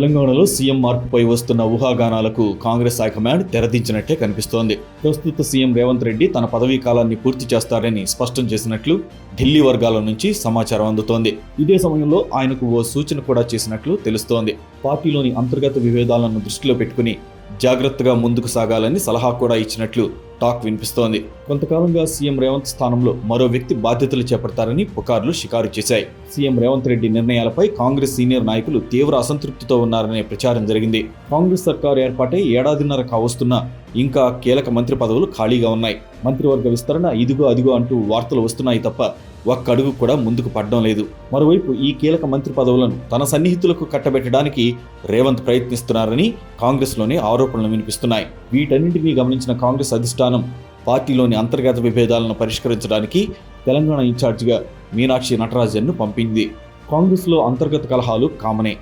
తెలంగాణలో సీఎం మార్పుపై వస్తున్న ఊహాగానాలకు కాంగ్రెస్ హైకమాండ్ తెరదించినట్టే కనిపిస్తోంది. ప్రస్తుత సీఎం రేవంత్ రెడ్డి తన పదవీ కాలాన్ని పూర్తి చేస్తారని స్పష్టం చేసినట్లు ఢిల్లీ వర్గాల నుంచి సమాచారం అందుతోంది. ఇదే సమయంలో ఆయనకు ఓ సూచన కూడా చేసినట్లు తెలుస్తోంది. పార్టీలోని అంతర్గత విభేదాలను దృష్టిలో పెట్టుకుని జాగ్రత్తగా ముందుకు సాగాలని సలహా కూడా ఇచ్చినట్లు టాక్ వినిపిస్తోంది. కొంతకాలంగా సీఎం రేవంత్ స్థానంలో మరో వ్యక్తి బాధ్యతలు చేపడతారని పుకార్లు షికారు చేశాయి. సీఎం రేవంత్ రెడ్డి నిర్ణయాలపై కాంగ్రెస్ సీనియర్ నాయకులు తీవ్ర అసంతృప్తితో ఉన్నారనే ప్రచారం జరిగింది. కాంగ్రెస్ సర్కారు ఏర్పాటై ఏడాదిన్నర కావస్తున్నా ఇంకా కీలక మంత్రి పదవులు ఖాళీగా ఉన్నాయి. మంత్రివర్గ విస్తరణ ఇదిగో అదిగో అంటూ వార్తలు వస్తున్నాయి తప్ప ఒక్క అడుగు కూడా ముందుకు పడడం లేదు. మరోవైపు ఈ కీలక మంత్రి పదవులను తన సన్నిహితులకు కట్టబెట్టడానికి రేవంత్ ప్రయత్నిస్తున్నారని కాంగ్రెస్లోనే ఆరోపణలు వినిపిస్తున్నాయి. వీటన్నింటినీ గమనించిన కాంగ్రెస్ అధిష్టానం పార్టీలోని అంతర్గత విభేదాలను పరిష్కరించడానికి తెలంగాణ ఇన్ఛార్జిగా మీనాక్షి నటరాజన్ను పంపింది. కాంగ్రెస్లో అంతర్గత కలహాలు కామనే.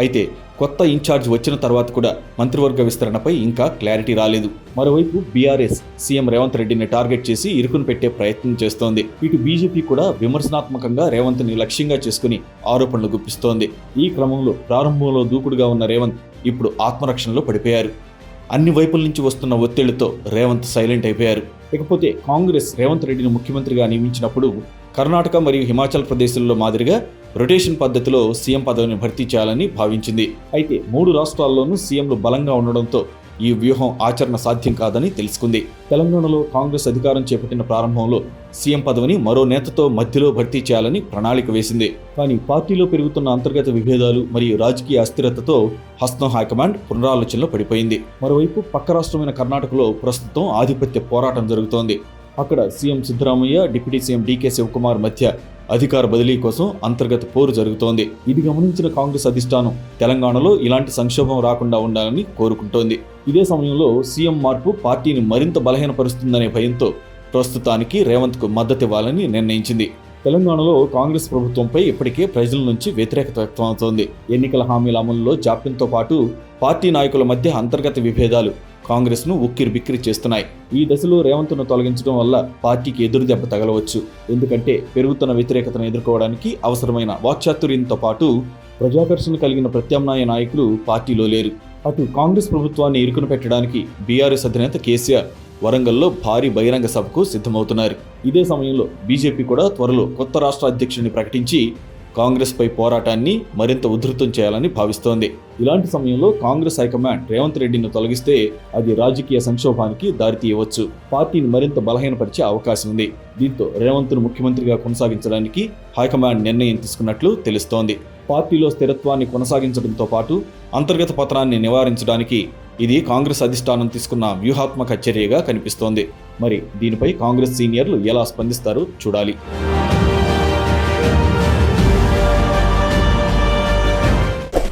అయితే కొత్త ఇన్ఛార్జ్ వచ్చిన తర్వాత కూడా మంత్రివర్గ విస్తరణపై ఇంకా క్లారిటీ రాలేదు. మరోవైపు బీఆర్ఎస్ సీఎం రేవంత్ రెడ్డిని టార్గెట్ చేసి ఇరుకును పెట్టే ప్రయత్నం చేస్తోంది. ఇటు బీజేపీ కూడా విమర్శనాత్మకంగా రేవంత్ని లక్ష్యంగా చేసుకుని ఆరోపణలు గుప్పిస్తోంది. ఈ క్రమంలో ప్రారంభంలో దూకుడుగా ఉన్న రేవంత్ ఇప్పుడు ఆత్మరక్షణలో పడిపోయారు. అన్ని వైపుల నుంచి వస్తున్న ఒత్తిళ్ళతో రేవంత్ సైలెంట్ అయిపోయారు. ఇకపోతే కాంగ్రెస్ రేవంత్ రెడ్డిని ముఖ్యమంత్రిగా నియమించినప్పుడు కర్ణాటక మరియు హిమాచల్ ప్రదేశ్లో మాదిరిగా రొటేషన్ పద్ధతిలో సీఎం పదవిని భర్తీ చేయాలని భావించింది. అయితే మూడు రాష్ట్రాల్లోనూ సీఎంలు బలంగా ఉండడంతో ఈ వ్యూహం ఆచరణ సాధ్యం కాదని తెలుసుకుంది. తెలంగాణలో కాంగ్రెస్ అధికారం చేపట్టిన ప్రారంభంలో సీఎం పదవిని మరో నేతతో మధ్యలో భర్తీ చేయాలని ప్రణాళిక వేసింది. కానీ పార్టీలో పెరుగుతున్న అంతర్గత విభేదాలు మరియు రాజకీయ అస్థిరతతో హస్తం హైకమాండ్ పునరాలోచనలో పడిపోయింది. మరోవైపు పక్క రాష్ట్రమైన కర్ణాటకలో ప్రస్తుతం ఆధిపత్య పోరాటం జరుగుతోంది. అక్కడ CM Siddaramaiah deputy CM DK Shivakumar మధ్య అధికార బదిలీ కోసం అంతర్గత పోరు జరుగుతోంది. ఇది గమనించిన కాంగ్రెస్ అధిష్టానం తెలంగాణలో ఇలాంటి సంక్షోభం రాకుండా ఉండాలని కోరుకుంటోంది. ఇదే సమయంలో సీఎం మార్పు పార్టీని మరింత బలహీనపరుస్తుందనే భయంతో ప్రస్తుతానికి రేవంత్కు మద్దతివ్వాలని నిర్ణయించింది. తెలంగాణలో కాంగ్రెస్ ప్రభుత్వంపై ఇప్పటికే ప్రజల నుంచి వ్యతిరేకత వ్యక్తమవుతోంది. ఎన్నికల హామీల అమలులో జాప్యంతో పాటు పార్టీ నాయకుల మధ్య అంతర్గత విభేదాలు కాంగ్రెస్ను ఉక్కిరి బిక్కిరి చేస్తున్నాయి. ఈ దశలో రేవంత్ను తొలగించడం వల్ల పార్టీకి ఎదురు దెబ్బ తగలవచ్చు. ఎందుకంటే పెరుగుతున్న వ్యతిరేకతను ఎదుర్కోవడానికి అవసరమైన వాక్చాతుర్యంతో పాటు ప్రజాకర్షణ కలిగిన ప్రత్యామ్నాయ నాయకులు పార్టీలో లేరు. అటు కాంగ్రెస్ ప్రభుత్వాన్ని ఇరుకును పెట్టడానికి బీఆర్ఎస్ అధినేత కేసీఆర్ వరంగల్లో భారీ బహిరంగ సభకు సిద్ధమవుతున్నారు. ఇదే సమయంలో బీజేపీ కూడా త్వరలో కొత్త రాష్ట్ర అధ్యక్షుడిని ప్రకటించి కాంగ్రెస్పై పోరాటాన్ని మరింత ఉధృతం చేయాలని భావిస్తోంది. ఇలాంటి సమయంలో కాంగ్రెస్ హైకమాండ్ రేవంత్ రెడ్డిని తొలగిస్తే అది రాజకీయ సంక్షోభానికి దారితీయవచ్చు పార్టీని మరింత బలహీనపరిచే అవకాశం ఉంది. దీంతో రేవంత్ను ముఖ్యమంత్రిగా కొనసాగించడానికి హైకమాండ్ నిర్ణయం తీసుకున్నట్లు తెలుస్తోంది. పార్టీలో స్థిరత్వాన్ని కొనసాగించడంతో పాటు అంతర్గత పతనాన్ని నివారించడానికి ఇది కాంగ్రెస్ అధిష్టానం తీసుకున్న వ్యూహాత్మక చర్యగా కనిపిస్తోంది. మరి దీనిపై కాంగ్రెస్ సీనియర్లు ఎలా స్పందిస్తారో చూడాలి.